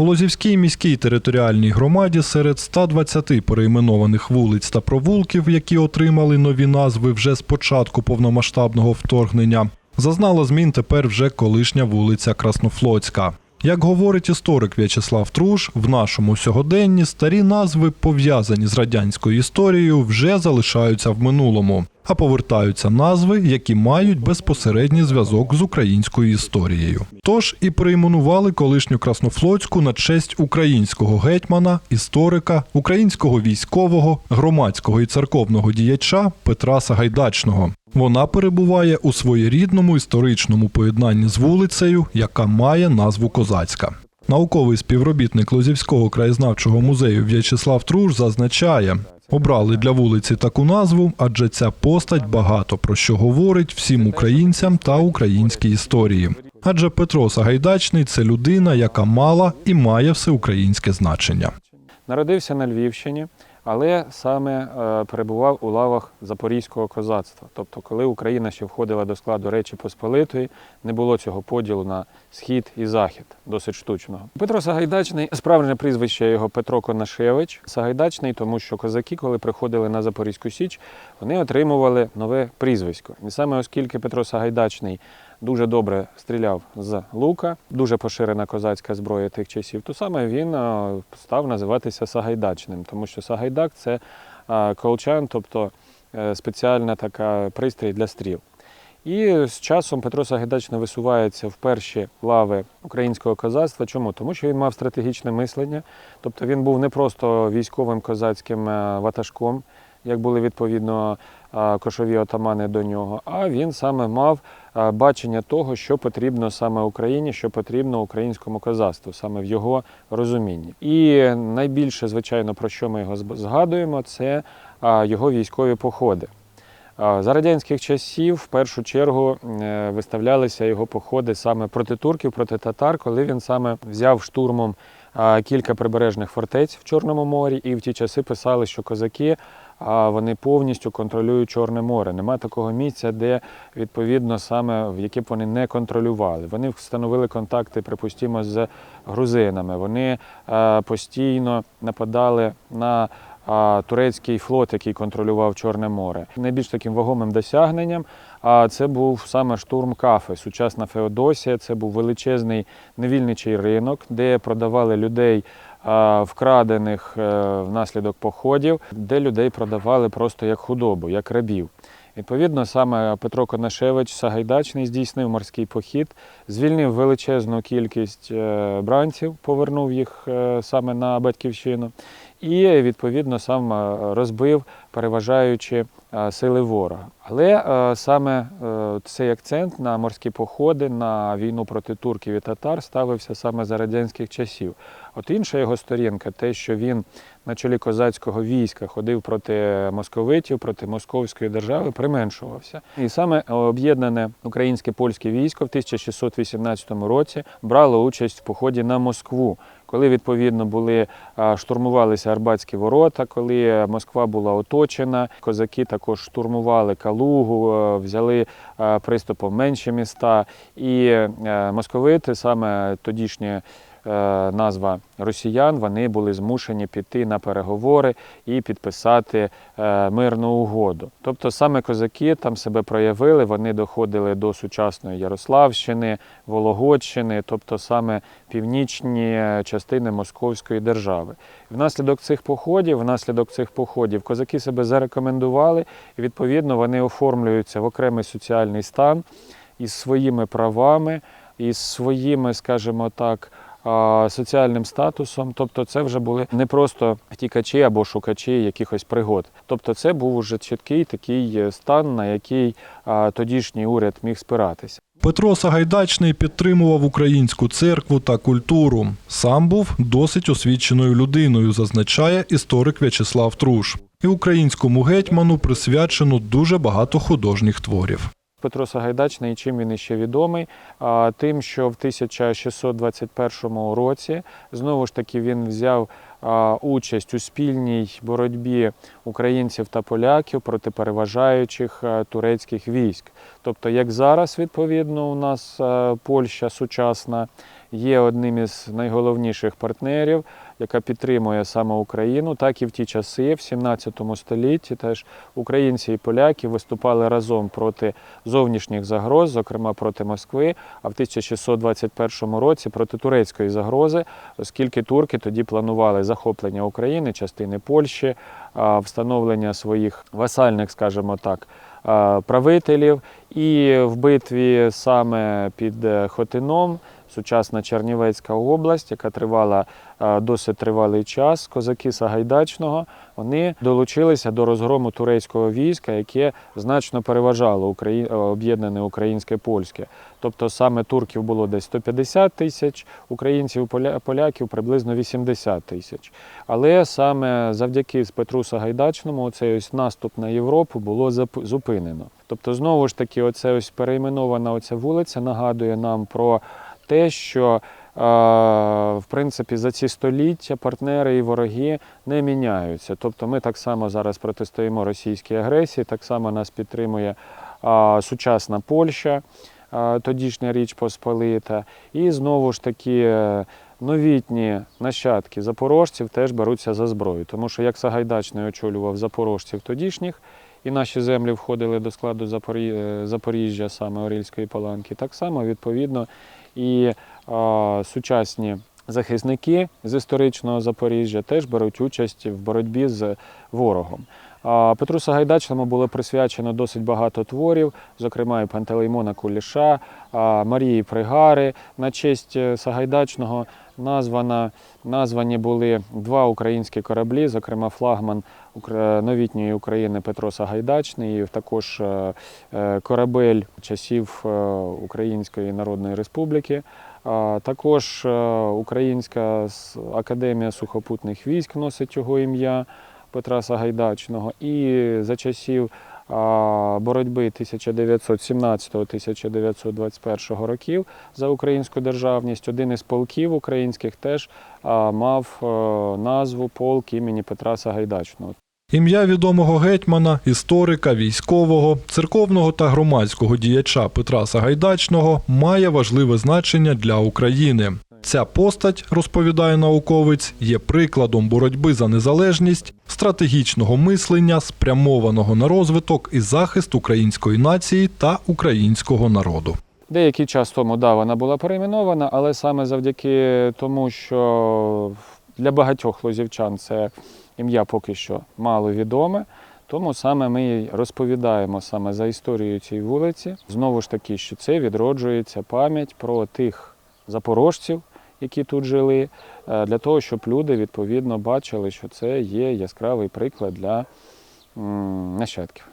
У Лозівській міській територіальній громаді серед 120 перейменованих вулиць та провулків, які отримали нові назви вже з початку повномасштабного вторгнення, зазнала змін тепер вже колишня вулиця Краснофлотська. Як говорить історик В'ячеслав Труш, в нашому сьогоденні старі назви, пов'язані з радянською історією, вже залишаються в минулому, а повертаються назви, які мають безпосередній зв'язок з українською історією. Тож і перейменували колишню Краснофлотську на честь українського гетьмана, історика, українського військового, громадського і церковного діяча Петра Сагайдачного. Вона перебуває у своєрідному історичному поєднанні з вулицею, яка має назву Козацька. Науковий співробітник Лозівського краєзнавчого музею В'ячеслав Труш зазначає, обрали для вулиці таку назву, адже ця постать багато про що говорить всім українцям та українській історії. Адже Петро Сагайдачний це людина, яка мала і має всеукраїнське значення. Народився на Львівщині, але саме е, перебував у лавах Запорізького козацтва. Тобто, коли Україна ще входила до складу Речі Посполитої, не було цього поділу на схід і захід, досить штучного. Петро Сагайдачний, справжнє прізвище його Петро Конашевич. Сагайдачний, тому що козаки, коли приходили на Запорізьку Січ, вони отримували нове прізвисько. І саме оскільки Петро Сагайдачний дуже добре стріляв з лука, дуже поширена козацька зброя тих часів, то саме він е, став називатися Сагайдачним, тому що Сагайдак це е, колчан, тобто е, спеціальна така пристрій для стріл. І з часом Петро Сагайдачний висувається в перші лави українського козацтва. Чому? Тому що він мав стратегічне мислення, тобто він був не просто військовим козацьким ватажком, як були відповідно кошові отамани до нього, а він саме мав бачення того, що потрібно саме Україні, що потрібно українському козацтву, саме в його розумінні. І найбільше, звичайно, про що ми його згадуємо, це його військові походи. За радянських часів в першу чергу е, виставлялися його походи саме проти турків, проти татар, коли він саме взяв штурмом кілька прибережних фортець в Чорному морі, і в ті часи писали, що козаки а, вони повністю контролюють Чорне море. Нема такого місця, де відповідно саме в яке б вони не контролювали. Вони встановили контакти, припустимо, з грузинами. Вони е, постійно нападали на турецький флот, який контролював Чорне море. Найбільш таким вагомим досягненням а, це був саме штурм Кафи, сучасна Феодосія. Це був величезний невільничий ринок, де продавали людей. Вкрадених е, внаслідок походів, де людей продавали просто як худобу, як рабів. Відповідно, саме Петро Конашевич Сагайдачний здійснив морський похід, звільнив величезну кількість е, бранців, повернув їх е, саме на батьківщину, і відповідно сам розбив переважаючи е, сили ворога. Але е, саме е, цей акцент на морські походи, на війну проти турків і татар ставився саме за радянських часів. От інша його сторінка, те, що він на чолі козацького війська ходив проти московитів, проти московської держави, применшувався. І саме об'єднане українське польське військо в 1618 році брало участь в поході на Москву. Коли відповідно були штурмувалися Арбатські ворота, коли Москва була оточена, козаки також штурмували Калугу, е, взяли е, приступом менші міста, і е, московити, саме тодішнє назва росіян, вони були змушені піти на переговори і підписати е, мирну угоду. Тобто саме козаки там себе проявили, вони доходили до сучасної Ярославщини, Вологодщини, тобто саме північні частини Московської держави. Внаслідок цих походів, внаслідок цих походів, козаки себе зарекомендували, і відповідно вони оформлюються в окремий соціальний стан із своїми правами, із своїми, скажімо так, соціальним статусом. Тобто, це вже були не просто втікачі або шукачі якихось пригод. Тобто, це був уже чіткий такий стан, на який тодішній уряд міг спиратися. Петро Сагайдачний підтримував українську церкву та культуру. Сам був досить освіченою людиною, зазначає історик В'ячеслав Труш. І українському гетьману присвячено дуже багато художніх творів. Петро Сагайдачний, чим він іще відомий? Тим, що в 1621 році знову ж таки він взяв участь у спільній боротьбі українців та поляків проти переважаючих турецьких військ. Тобто, як зараз, відповідно, у нас Польща сучасна, є одним із найголовніших партнерів, яка підтримує саме Україну. Так і в ті часи, в 17 столітті, теж українці і поляки виступали разом проти зовнішніх загроз, зокрема проти Москви, а в 1621 році проти турецької загрози, оскільки турки тоді планували захоплення України, частини Польщі, встановлення своїх васальних, скажімо так, правителів. І в битві саме під е, Хотином, сучасна Чернівецька область, яка тривала е, досить тривалий час, козаки Сагайдачного, вони долучилися до розгрому турецького війська, яке значно переважало Украї- е, об'єднане українське польське. Тобто саме турків було десь 150 тисяч, українців, поляків приблизно 80 тисяч. Але саме завдяки Петру Сагайдачному цей ось наступ на Європу було зупинено. Тобто, знову ж таки, оце ось перейменована оця вулиця нагадує нам про те, що в принципі за ці століття партнери і вороги не міняються. Тобто ми так само зараз протистоїмо російській агресії, так само нас підтримує сучасна Польща, тодішня Річ Посполита. І знову ж таки е, новітні нащадки запорожців теж беруться за зброю. Тому що як Сагайдачний очолював запорожців тодішніх, і наші землі входили до складу е, Запоріжжя, саме Орільської паланки, так само відповідно і а, сучасні захисники з історичного Запоріжжя теж беруть участь в боротьбі з ворогом. Петру Сагайдачному було присвячено досить багато творів, зокрема і Пантелеймона Куліша, Марії Пригари. На честь е, Сагайдачного названа, названі були два українські кораблі, зокрема флагман новітньої України Петро Сагайдачний, також е, е, корабель часів е, Української Народної Республіки. Також Українська академія сухопутних військ носить його ім'я Петра Сагайдачного. І за часів боротьби 1917-1921 років за українську державність один із полків українських теж мав е, назву полк імені Петра Сагайдачного. Ім'я відомого гетьмана, історика, військового, церковного та громадського діяча Петра Сагайдачного має важливе значення для України. Ця постать, розповідає науковець, є прикладом боротьби за незалежність, стратегічного мислення, спрямованого на розвиток і захист української нації та українського народу. Деякий час тому да, вона була перейменована, але саме завдяки тому, що для багатьох лозівчан це ім'я поки що мало відоме. Тому саме ми розповідаємо саме за історією цієї вулиці. Знову ж таки, що це відроджується пам'ять про тих запорожців, які тут жили, е, для того, щоб люди відповідно бачили, що це є яскравий приклад для нащадків.